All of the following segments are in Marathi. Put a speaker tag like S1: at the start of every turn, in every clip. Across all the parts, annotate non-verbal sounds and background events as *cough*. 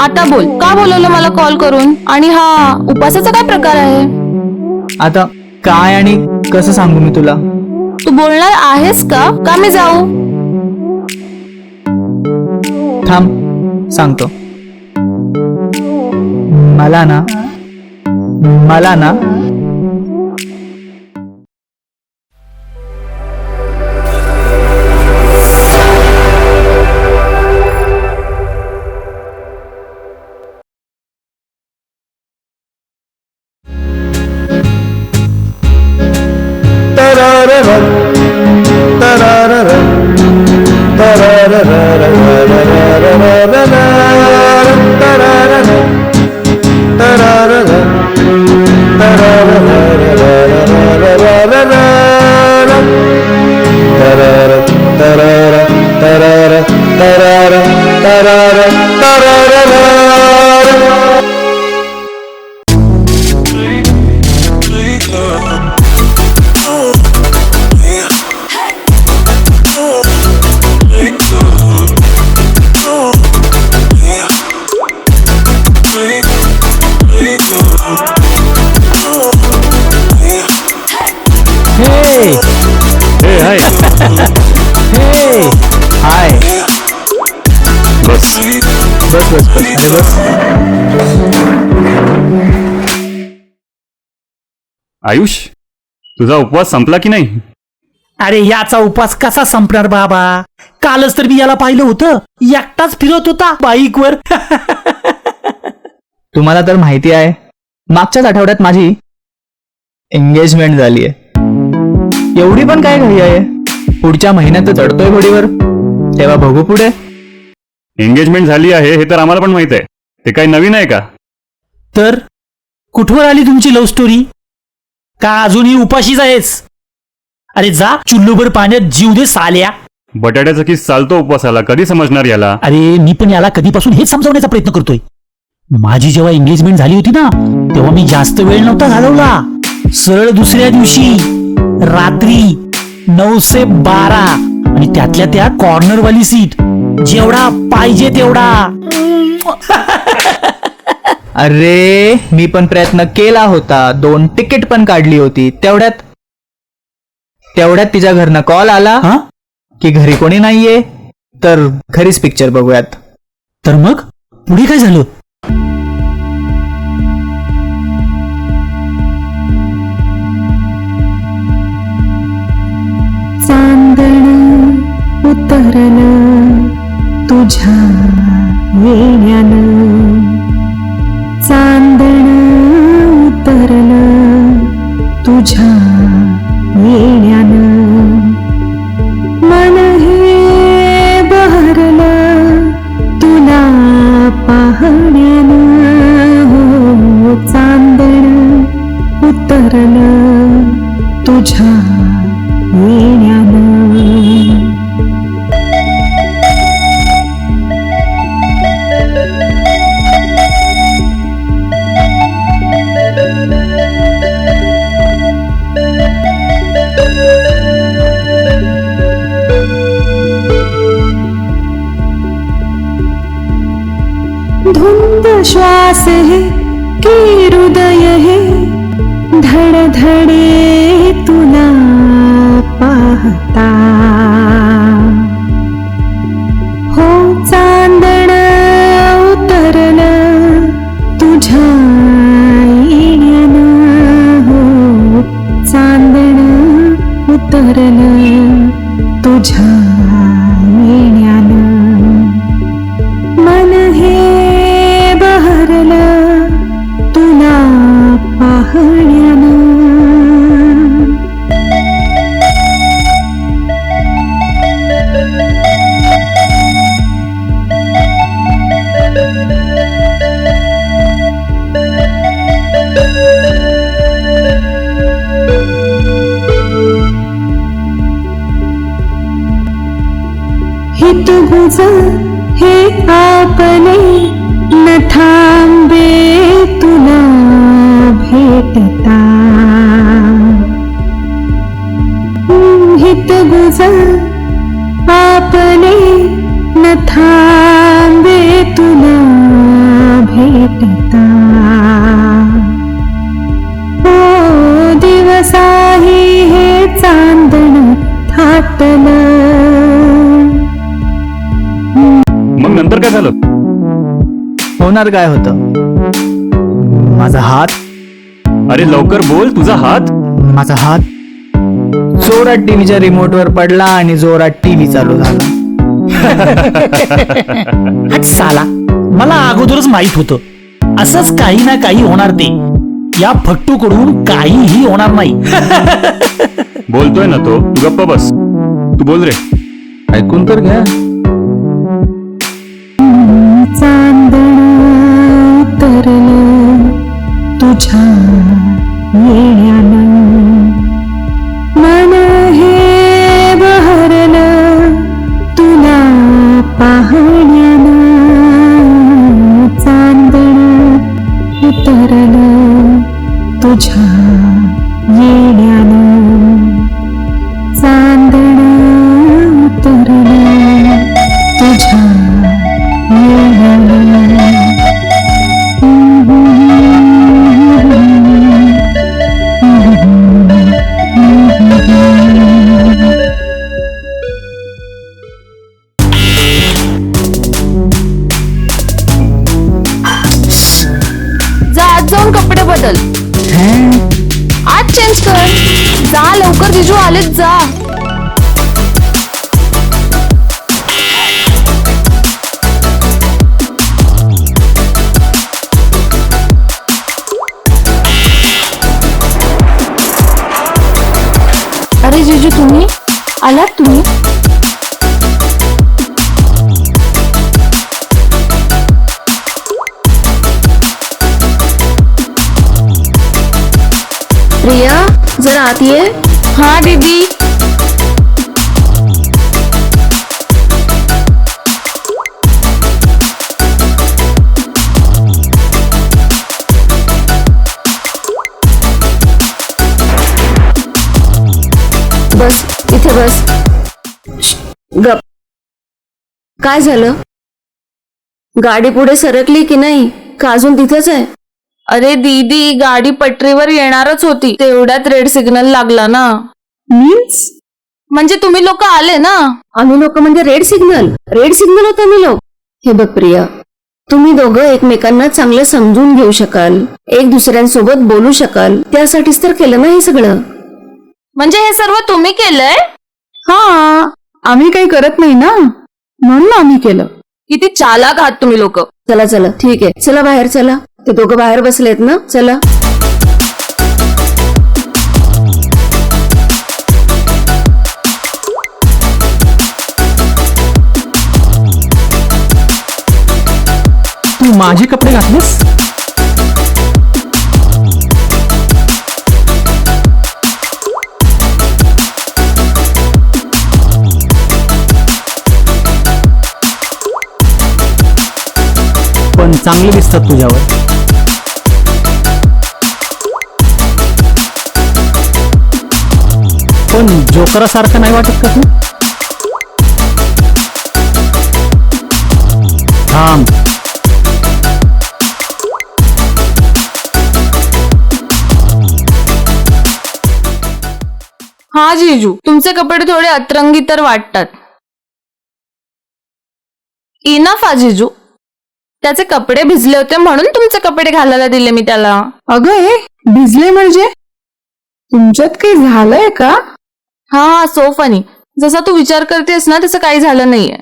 S1: आता बोल. का बोलवलं मला कॉल करून? आणि हा उपासाचा काय प्रकार आहे?
S2: आता काय आणि कसं सांगू मी तुला?
S1: तू बोलणार आहेस का? का मी जाऊ?
S2: थांब सांगतो. मला ना मला ना
S3: बस
S2: बस बस अरे बस
S3: आयुष तुझा उपवास संपला की नाही?
S4: अरे याचा उपास कसा संपणार बाबा? कालच तर मी याला पाहिलं होतं. एकटाच फिरत होता बाईकवर. *laughs*
S2: तुम्हाला तर माहिती आहे मागच्याच आठवड्यात माझी एंगेजमेंट झाली आहे. एवढी पण काय घाई आहे? पुढच्या महिन्यात तर चढतोय घोडीवर. तेव्हा बघू पुढे.
S3: एंगेजमेंट झाली आहे हे तर आम्हाला पण माहीत आहे. ते काही नवीन आहे का?
S4: तर कुठवर आली तुमची लव्ह स्टोरी का अजूनही उपाशीच आहेस? अरे जा चुल्लूभर पाण्यात जीव दे साल्या.
S3: बटाट्याचा किस चालतो उपवासाला? कधी समजणार याला?
S4: अरे मी पण याला कधीपासून हेच समजवण्याचा प्रयत्न करतोय. माझी जेव्हा एंगेजमेंट झाली होती ना तेव्हा मी जास्त वेळ नव्हता घालवला. सरळ दुसऱ्या दिवशी रात्री नऊशे बारा. आणि त्यातल्या त्या कॉर्नर वाली सीट. जेवढा पाहिजे तेवढा. *laughs*
S2: अरे मी पण प्रयत्न केला होता. दोन तिकीट पण काढली होती. तेवढ्यात तेवढ्यात तिच्या घरनं कॉल आला
S4: हा?
S2: की घरी कोणी नाहीये. तर घरीच पिक्चर बघूयात.
S4: तर मग? पुढे काय झालं?
S5: उतरल तुझ्या येण्यान चांदण उतरल तुझ्या येण्यान मन हे बहरल तुला पाहण्यानं हो चांदण उतरल तुझ्या येण्या की हृदय हे धडधडे तुला पाहता. हो चांदण उतरल तुझ्या येण्यानं हो. चांदण उतरल तुझ हे आपले न थांबे तुला भेटता। हित गुज आपले न थांबे। होणार काय होतं? माझा हात?
S3: अरे लवकर बोल तुझा हात?
S5: माझा हात? जोरात टीव्हीच्या रिमोटवर पडला आणि जोरात टीव्ही चालू झाला. *laughs*
S4: आज साला मला अगोदरच माहीत होतं. असंच काही ना काही होणार ते. या फट्टूकडून काहीही होणार नाही. *laughs*
S3: बोलतोय ना तो तू. गप्प बस. तू बोल रे.
S5: ऐकून तर घ्या.
S1: आलात तुम्ही। प्रिया जरा आती है। हाँ दीदी। बस गप. काय झालं? गाडी पुढे सरकली की नाही? का अजून तिथेच आहे? अरे दीदी गाडी पटरीवर येणारच होती. तेवढ्यात रेड सिग्नल लागला ना.
S6: मीन्स?
S1: म्हणजे तुम्ही लोक आले ना?
S6: आम्ही लोक म्हणजे रेड सिग्नल. रेड सिग्नल होता मी लोक. हे बघ प्रिया तुम्ही दोघं एकमेकांना चांगलं समजून घेऊ शकाल. एक दुसऱ्यांसोबत बोलू शकाल. त्यासाठीच तर केलं ना हे सगळं.
S1: म्हणजे हे सर्व तुम्ही केलंय?
S6: हा आम्ही काही करत नाही ना? म्हणून आम्ही केलं.
S1: किती चालाक आहात तुम्ही लोक.
S6: चला चला ठीक आहे. चला बाहेर चला. ते दोघं बाहेर बसलेत ना? चला.
S5: तू माझे कपडे घातलेस? चांगले दिसतात तुझ्यावर. पण जोकरासारखं नाही वाटत का तू? थांब.
S1: हा जीजू तुमचे कपडे थोडे अतरंगी तर वाटतात. इनफ हा जिजू. त्याचे कपडे भिजले होते म्हणून तुमचे कपडे घालायला दिले मी त्याला.
S6: अगं हे भिजले म्हणजे? तुमच्यात काही झालंय का?
S1: हा हा सो फनी जसा तू विचार करतेस ना तसं काही झालं नाहीये.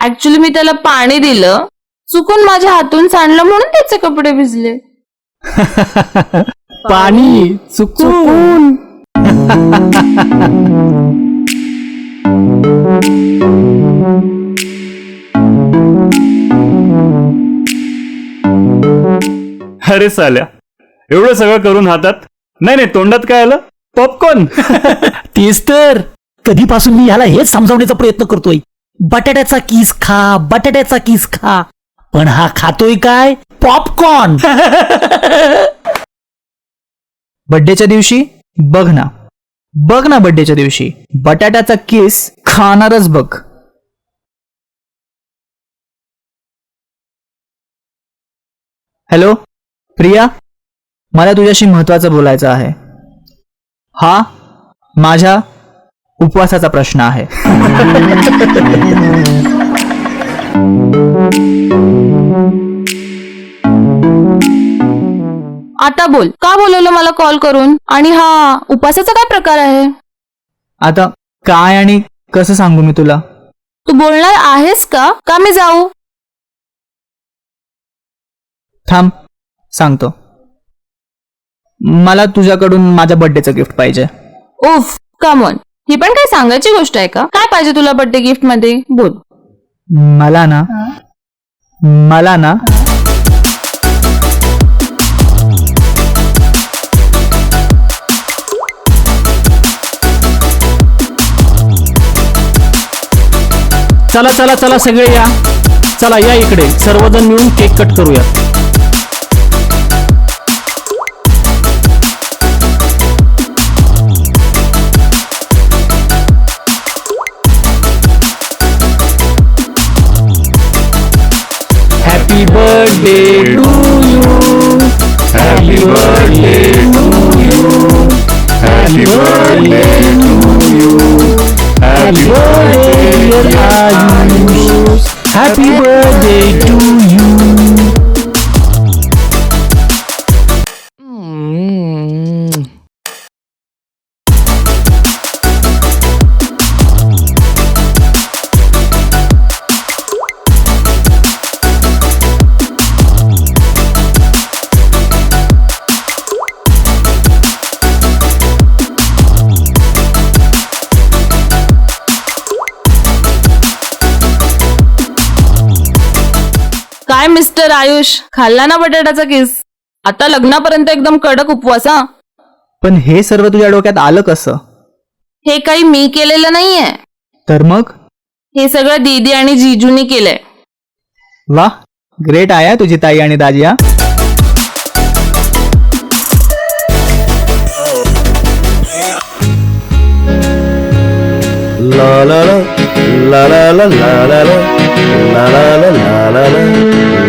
S1: ऍक्च्युली मी त्याला पाणी दिलं चुकून माझ्या हातून सांडलं म्हणून त्याचे कपडे भिजले. *laughs*
S5: पाणी चुकून. *laughs*
S3: अरे साल्या एवढं सगळं करून हातात. नाही नाही तोंडात काय आलं? पॉपकॉर्न *laughs*
S4: तेच तर. कधीपासून मी ह्याला हेच समजावण्याचा प्रयत्न करतोय. बटाट्याचा किस खा बटाट्याचा किस खा. पण हा खातोय काय? पॉपकॉर्न
S5: बड्डेच्या *laughs* दिवशी बघ ना. बघ ना बड्डेच्या दिवशी. बटाट्याचा किस खाणारच बघ. हॅलो प्रिया मला तुझ्याशी महत्वाचं बोलायचं आहे. हा माझ्या उपवासाचा प्रश्न आहे.
S1: आता बोल. का बोलवलं मला कॉल करून? आणि हा उपासाचा काय प्रकार आहे?
S2: आता काय आणि कसं सांगू मी तुला?
S1: तू बोलणार आहेस का? का मी जाऊ?
S2: थांब. सांगतो. मला तुझ्याकडून माझ्या बर्थडेचं गिफ्ट पाहिजे.
S1: उफ कमॉन ही पण काय सांगायची गोष्ट आहे का? काय पाहिजे तुला बर्थडे गिफ्टमध्ये? बोल.
S2: मला ना मला ना
S7: चला चला चला सगळे या. चला या इकडे. सर्वजण मिळून केक कट करूया
S2: Happy birthday to
S3: you. Happy birthday to you. Happy birthday to you.
S4: Happy birthday, dear Ayush.
S1: Happy birthday to you. Ayush खाल्ला ना बटाट्याचा किस आता लग्नापर्यंत एकदम कडक उपवास हा
S2: पण हे सर्व तुझ्या डोक्यात आलं कसं
S1: हे काही मी केलेलं नाहीये
S2: तर मग
S1: हे सगळं दीदी आणि जीजूनी केलंय
S2: वा ग्रेट आहे तुझी ताई आणि दाजी हा
S8: La la la la la la la la la la la la la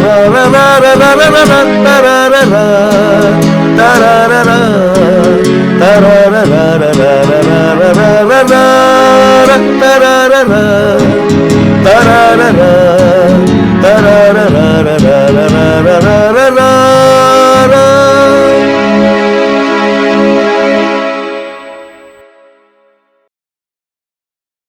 S8: da da da da da